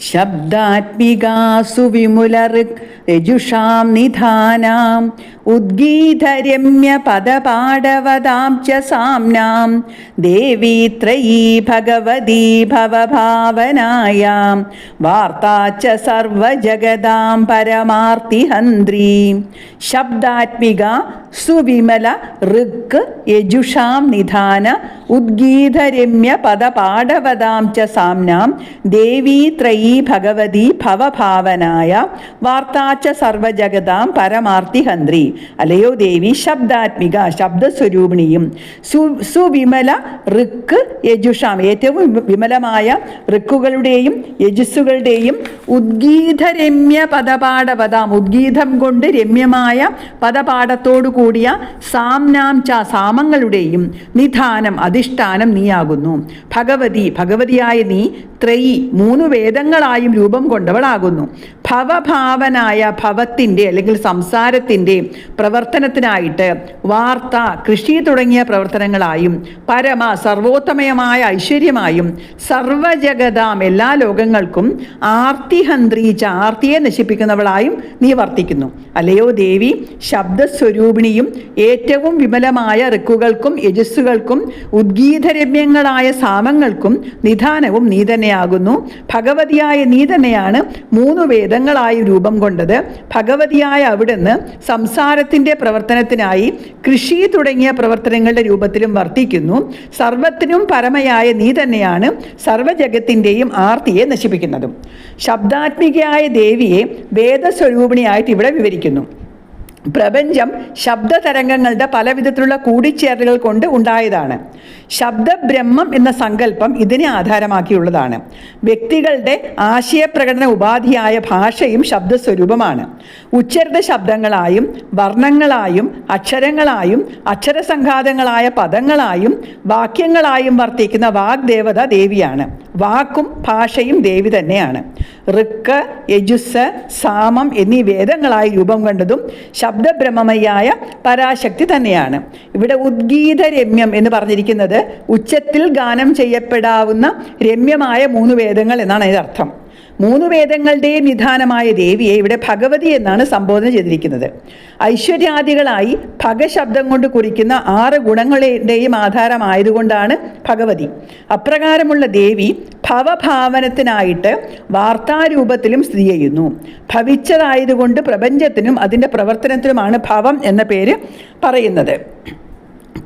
ശബ്ദാത്മികാസു നിധാനാം. ഉദ്ഗീതരമ്യ പദപാടവതാം ച സാംനാം ദേവീത്രയീ ഭഗവതീ ഭവഭാവനായാം. വാർത്താ ച സർവജഗതാം പരമാർത്തിഹന്ത്രീ ശബ്ദാത്മിക സുവിമല ഋക്ക് യജുഷാം നിധാന ഉദ്ഗീതരമ്യ പദപാടവതാം ച സാംനാം ദേവീത്രയീ ഭഗവതി ഭവഭാവനായ വാർത്താച്ച സർവജഗതാം പരമാർത്തിഹന്ത്രി അലയോ ദേവി ശബ്ദാത്മിക ശബ്ദസ്വരൂപിണിയും. സു സുവിമല ഋക്ക് യജുഷാം ഏറ്റവും വിമലമായ ഋക്കുകളുടെയും യജുസ്സുകളുടെയും ഉദ്ഗീതരമ്യ പദപാടപദാം ഉദ്ഗീതം കൊണ്ട് രമ്യമായ പദപാഠത്തോടു കൂടിയ സാംനാം ച സാമങ്ങളുടെയും നിധാനം അധിഷ്ഠാനം നീയാകുന്നു. ഭഗവതി ഭഗവതിയായ നീ ത്രയി മൂന്ന് വേദങ്ങളായും രൂപം കൊണ്ടവളാകുന്നു. ഭവഭാവനായ ഭവത്തിന്റെ അല്ലെങ്കിൽ സംസാരത്തിന്റെ പ്രവർത്തനത്തിനായിട്ട് വാർത്ത കൃഷി തുടങ്ങിയ പ്രവർത്തനങ്ങളായും പരമ സർവോത്തമയമായ ഐശ്വര്യമായും സർവജഗതാം എല്ലാ ലോകങ്ങൾക്കും ആർത്തിഹന്ത്രീച്ച ആർത്തിയെ നശിപ്പിക്കുന്നവളായും നീ വർത്തിക്കുന്നു. അല്ലയോ ദേവി ശബ്ദസ്വരൂപിണിയും ഏറ്റവും വിമലമായ ഋക്കുകൾക്കും യജസ്സുകൾക്കും ഉദ്ഗീതരമ്യങ്ങളായ സാമങ്ങൾക്കും നിധാനവും നീ തന്നെയാകുന്നു. ഭഗവതിയായ നീ തന്നെയാണ് മൂന്ന് വേദങ്ങളായി രൂപം കൊണ്ടത് ഭഗവതിയായ അവിടുന്ന് സംസാരത്തിന്റെ പ്രവർത്തനത്തിനായി കൃഷി തുടങ്ങിയ പ്രവർത്തനങ്ങളുടെ രൂപത്തിലും വർത്തിക്കുന്നു. സർവത്തിനും പരമയായ നീ തന്നെയാണ് സർവജഗത്തിന്റെയും ആർത്തിയെ നശിപ്പിക്കുന്നതും. ശബ്ദാത്മികയായ ദേവിയെ വേദസ്വരൂപിണിയായിട്ട് ഇവിടെ വിവരിക്കുന്നു. പ്രപഞ്ചം ശബ്ദതരംഗങ്ങളുടെ പലവിധത്തിലുള്ള കൂടിച്ചേരലുകൾ കൊണ്ട് ഉണ്ടായതാണ്. ശബ്ദബ്രഹ്മം എന്ന സങ്കല്പം ഇതിനെ ആധാരമാക്കിയുള്ളതാണ്. വ്യക്തികളുടെ ആശയപ്രകടന ഉപാധിയായ ഭാഷയും ശബ്ദസ്വരൂപമാണ്. ഉച്ചരിത ശബ്ദങ്ങളായും വർണങ്ങളായും അക്ഷരങ്ങളായും അക്ഷരസംഘാതങ്ങളായ പദങ്ങളായും വാക്യങ്ങളായും വർത്തിക്കുന്ന വാഗ്ദേവത ദേവിയാണ്. വാക്കും ഭാഷയും ദേവി തന്നെയാണ്. ഋക്ക് യജുസ് സാമം എന്നീ വേദങ്ങളായി രൂപം കൊണ്ടതും ശബ്ദബ്രഹ്മമയായ പരാശക്തി തന്നെയാണ്. ഇവിടെ ഉദ്ഗീത രമ്യം എന്ന് പറഞ്ഞിരിക്കുന്നത് ഉച്ചത്തിൽ ഗാനം ചെയ്യപ്പെടാവുന്ന രമ്യമായ മൂന്ന് വേദങ്ങൾ എന്നാണ് അതിന്റെ അർത്ഥം മൂന്ന് വേദങ്ങളുടെയും നിധാനമായ ദേവിയെ ഇവിടെ ഭഗവതി എന്നാണ് സംബോധന ചെയ്തിരിക്കുന്നത്. ഐശ്വര്യാദികളായി ഭഗശബ്ദം കൊണ്ട് കുറിക്കുന്ന ആറ് ഗുണങ്ങളുടെയും ആധാരമായതുകൊണ്ടാണ് ഭഗവതി. അപ്രകാരമുള്ള ദേവി ഭവഭാവനത്തിനായിട്ട് വാർത്താരൂപത്തിലും സ്ഥിതി ചെയ്യുന്നു. ഭവിച്ചതായതുകൊണ്ട് പ്രപഞ്ചത്തിനും അതിന്റെ പ്രവർത്തനത്തിനുമാണ് ഭവം എന്ന പേര് പറയുന്നത്.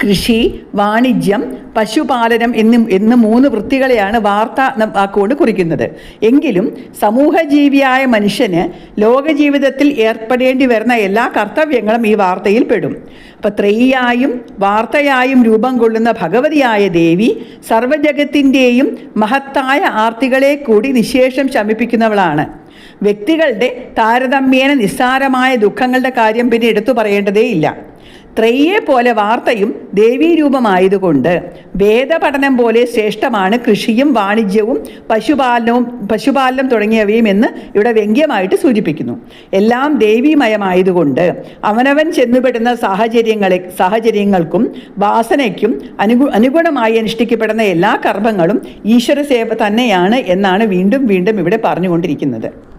കൃഷി വാണിജ്യം പശുപാലനം എന്നും എന്ന് മൂന്ന് വൃത്തികളെയാണ് വാർത്ത വാക്കുകൊണ്ട് കുറിക്കുന്നത്. എങ്കിലും സമൂഹജീവിയായ മനുഷ്യന് ലോകജീവിതത്തിൽ ഏർപ്പെടേണ്ടി വരുന്ന എല്ലാ കർത്തവ്യങ്ങളും ഈ വാർത്തയിൽ പെടും. അപ്പം ത്രെയ്യായും വാർത്തയായും രൂപം കൊള്ളുന്ന ഭഗവതിയായ ദേവി സർവജഗത്തിന്റെയും മഹത്തായ ആർത്തികളെ കൂടി നിശേഷം ശമിപ്പിക്കുന്നവളാണ്. വ്യക്തികളുടെ താരതമ്യേന നിസ്സാരമായ ദുഃഖങ്ങളുടെ കാര്യം പിന്നെ എടുത്തു പറയേണ്ടതേയില്ല. ത്രയ്യെ പോലെ വാർത്തയും ദേവീരൂപമായതുകൊണ്ട് വേദപഠനം പോലെ ശ്രേഷ്ഠമാണ് കൃഷിയും വാണിജ്യവും പശുപാലനവും പശുപാലനം തുടങ്ങിയവയും എന്ന് ഇവിടെ വ്യംഗ്യമായിട്ട് സൂചിപ്പിക്കുന്നു. എല്ലാം ദേവീമയമായതുകൊണ്ട് അവനവൻ ചെന്നുപെടുന്ന സാഹചര്യങ്ങളെ സാഹചര്യങ്ങൾക്കും വാസനയ്ക്കും അനുഗു അനുഗുണമായി അനുഷ്ഠിക്കപ്പെടുന്ന എല്ലാ കർമ്മങ്ങളും ഈശ്വര സേവ തന്നെയാണ് എന്നാണ് വീണ്ടും വീണ്ടും ഇവിടെ പറഞ്ഞുകൊണ്ടിരിക്കുന്നത്.